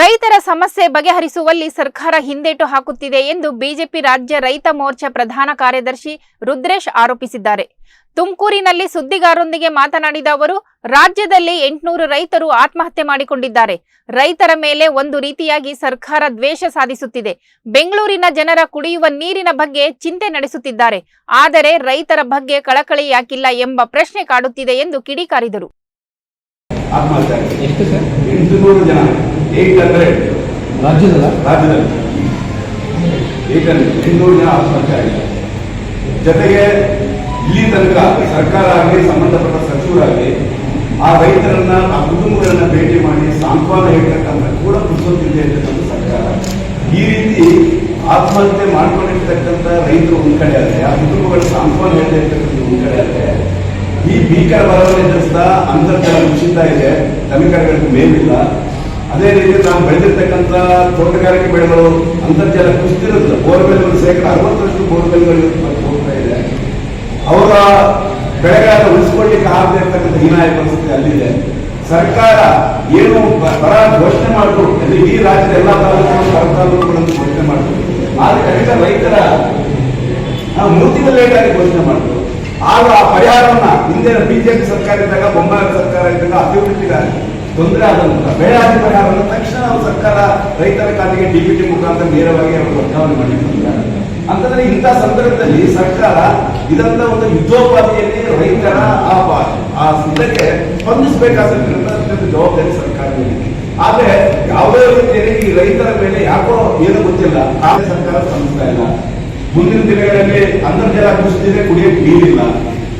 ರೈತರ ಸಮಸ್ಯೆ ಬಗೆಹರಿಸುವಲ್ಲಿ ಸರ್ಕಾರ ಹಿಂದೇಟು ಹಾಕುತ್ತಿದೆ ಎಂದು ಬಿಜೆಪಿ ರಾಜ್ಯ ರೈತ ಮೋರ್ಚಾ ಪ್ರಧಾನ ಕಾರ್ಯದರ್ಶಿ ರುದ್ರೇಶ್ ಆರೋಪಿಸಿದ್ದಾರೆ. ತುಮಕೂರಿನಲ್ಲಿ ಸುದ್ದಿಗಾರರೊಂದಿಗೆ ಮಾತನಾಡಿದ ಅವರು, ರಾಜ್ಯದಲ್ಲಿ ಎಂಟುನೂರು ರೈತರು ಆತ್ಮಹತ್ಯೆ ಮಾಡಿಕೊಂಡಿದ್ದಾರೆ. ರೈತರ ಮೇಲೆ ಒಂದು ರೀತಿಯಾಗಿ ಸರ್ಕಾರ ದ್ವೇಷ ಸಾಧಿಸುತ್ತಿದೆ. ಬೆಂಗಳೂರಿನ ಜನರ ಕುಡಿಯುವ ನೀರಿನ ಬಗ್ಗೆ ಚಿಂತೆ ನಡೆಸುತ್ತಿದ್ದಾರೆ. ಆದರೆ ರೈತರ ಬಗ್ಗೆ ಕಳಕಳಿ ಯಾಕಿಲ್ಲ ಎಂಬ ಪ್ರಶ್ನೆ ಕಾಡುತ್ತಿದೆ ಎಂದು ಕಿಡಿಕಾರಿದರು. ಹಂಡ್ರೆಡ್ ರಾಜ್ಯದಲ್ಲ? ರಾಜ್ಯದಲ್ಲಿ. ಏಕೆಂದರೆ ಎಂಟುನೂರು ಜನ ಆತ್ಮಹತ್ಯೆ ಆಗಿದೆ. ಜೊತೆಗೆ ಇಲ್ಲಿ ತನಕ ಸರ್ಕಾರ ಆಗಲಿ ಸಂಬಂಧಪಟ್ಟ ಸಚಿವರಾಗಲಿ ಆ ರೈತರನ್ನ ಆ ಕುಟುಂಬಗಳನ್ನ ಭೇಟಿ ಮಾಡಿ ಸಾಂತ್ವನ ಹೇಳ್ತಕ್ಕಂಥ ಕೂಡ ಪುರುಸೊತ್ತಿದೆ ಅಂತಕ್ಕಂಥ ಸರ್ಕಾರ. ಈ ರೀತಿ ಆತ್ಮಹತ್ಯೆ ಮಾಡ್ಕೊಂಡಿರ್ತಕ್ಕಂಥ ರೈತರು ಒಂದ್ ಕಡೆ ಆದರೆ ಆ ಕುಟುಂಬಗಳು ಸಾಂತ್ವನ ಹೇಳ್ತಾ ಇರ್ತಕ್ಕಂಥ ಒಂದ್ ಕಡೆ ಆದರೆ ಈ ಭೀಕರ ಬರವಣಿಗೆ ಅಂತರ್ಜಲ ಕುಸಿತ ಇದೆ. ತಮಿಕರಗಳಿಗೆ ಮೇಲಿಲ್ಲ ಅದೇ ರೀತಿ ನಾವು ಬೆಳೆದಿರ್ತಕ್ಕಂಥ ತೋಟಗಾರಿಕೆ ಬೆಳೆಗಳು ಅಂತರ್ಜಲ ಕುಸಿತಿರೋದಿಲ್ಲ ಬೋರ್ವೆಲ್ಗಳು ಶೇಕಡ ಅರವತ್ತರಷ್ಟು ಬೋರ್ವೆಲ್ಗಳು ಹೋಗ್ತಾ ಇದೆ. ಅವರ ಬೆಳೆಗಳನ್ನು ಉಳಿಸ್ಕೊಳ್ಳಿಕ್ಕೆ ಆಗದೆ ಇರ್ತಕ್ಕಂಥ ಹೀನಾಯ ಪರಿಸ್ಥಿತಿ ಅಲ್ಲಿದೆ. ಸರ್ಕಾರ ಏನು ಬರ ಘೋಷಣೆ ಮಾಡಿದ್ರು ಇಡೀ ರಾಜ್ಯದ ಎಲ್ಲ ಬರ ತಾಲೂಕುಗಳನ್ನು ಘೋಷಣೆ ಮಾಡಿದ್ರು ಆದ್ರೆ ಕನಿಷ್ಠ ರೈತರ ನಾವು ಲೇಟ್ ಆಗಿ ಘೋಷಣೆ ಮಾಡಿದ್ರು ಆಗ ಆ ಪರಿಹಾರವನ್ನ ಹಿಂದಿನ ಬಿಜೆಪಿ ಸರ್ಕಾರ ಇದ್ದಾಗ, ಬೊಮ್ಮಾಯಿ ಸರ್ಕಾರ ಇದ್ದಾಗ ಅಭಿವೃದ್ಧಿಗೆ ತೊಂದರೆ ಆದಂತ ಬೆಳೆ ಪರಿಹಾರವನ್ನು ತಕ್ಷಣ ನಾವು ಸರ್ಕಾರ ರೈತರ ಖಾತೆಗೆ ಡಿಬಿಟಿ ಮುಖಾಂತರ ನೇರವಾಗಿ ಅವರು ವರ್ಗಾವಣೆ ಮಾಡಿಕೊಂಡಿದ್ದಾರೆ ಅಂತಂದ್ರೆ ಇಂಥ ಸಂದರ್ಭದಲ್ಲಿ ಸರ್ಕಾರ ಇದಂತ ಒಂದು ಯುದ್ಧೋಪಾದಿಯಲ್ಲಿ ರೈತರ ಆ ಆ ಇದಕ್ಕೆ ಸ್ಪಂದಿಸಬೇಕಾದಂತ ಜವಾಬ್ದಾರಿ ಸರ್ಕಾರದಲ್ಲಿ ಆದ್ರೆ ಯಾವುದೇ ರೀತಿಯಲ್ಲಿ ಈ ರೈತರ ಮೇಲೆ ಯಾಕೋ ಏನು ಗೊತ್ತಿಲ್ಲ. ಆದ್ರೆ ಸರ್ಕಾರ ಸ್ಪಂದಿಸ್ತಾ ಇಲ್ಲ. ಮುಂದಿನ ದಿನಗಳಲ್ಲಿ ಅಂತರ್ಜಲ ಕುಸಿದಿದೆ ಕುಡಿಯಕ್ಕೆ ನೀರಿಲ್ಲ.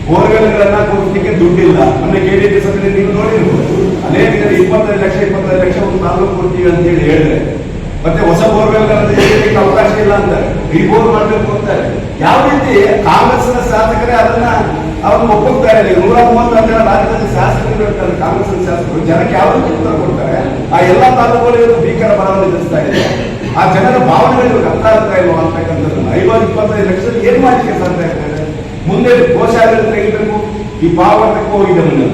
ಬೋರ್ವೆಲ್ಗಳನ್ನ ಕೊಡಲಿಕ್ಕೆ ದುಡ್ಡಿಲ್ಲ. ಮೊನ್ನೆ ಕೆಡಿಪಿ ಸಭೆಯಲ್ಲಿ ನೀವು ನೋಡಿರ್ಬೋದು. ಅನೇಕ ಜನ ಇಪ್ಪತ್ತೈದು ಲಕ್ಷ ಇಪ್ಪತ್ತೈದು ಲಕ್ಷ ಒಂದು ತಾಲೂಕು ಕೊಡ್ತೀವಿ ಅಂತ ಹೇಳಿ ಹೇಳಿದ್ರೆ. ಮತ್ತೆ ಹೊಸ ಬೋರ್ವೆಲ್ಗಳನ್ನು ಅವಕಾಶ ಇಲ್ಲ ಅಂತಾರೆ. ರಿಬೋರ್ ಮಾಡಬೇಕು ಅಂತಾರೆ. ಯಾವ ರೀತಿ ಕಾಂಗ್ರೆಸ್ನ ಶಾಸಕರೇ ಅದನ್ನ ಅವ್ರನ್ನ ಒಪ್ಪುತ್ತಾರೆ ನೂರ ಮೂವತ್ತು ಜನ ರಾಜ್ಯದಲ್ಲಿ ಶಾಸಕರು ಇರ್ತಾರೆ ಕಾಂಗ್ರೆಸ್ ಶಾಸಕರು. ಜನಕ್ಕೆ ಯಾವ ರೀತಿ ಉತ್ತರ ಕೊಡ್ತಾರೆ? ಆ ಎಲ್ಲಾ ತಾಲೂಕುಗಳು ಭೀಕರ ಬರವಣಿಗೆ ಎದುರಿಸ್ತಾ ಇದೆ. ಆ ಜನರ ಭಾವನೆಗಳು ಅರ್ಥ ಆಗ್ತಾ ಇಲ್ವಾ ಅಂತಕ್ಕಂಥದ್ದು ಐವತ್ತು, ಇಪ್ಪತ್ತೈದು ಲಕ್ಷದಲ್ಲಿ ಏನ್ ಮಾಡಲಿಕ್ಕೆ ಸಾಧ್ಯ ಆಗ್ತದೆ ಮುಂದೆ ಗೋಶಾಲೆ ತೆಗಿಬೇಕು ಈ ಪಾವಟಕ್ಕೂ ಇದನ್ನು.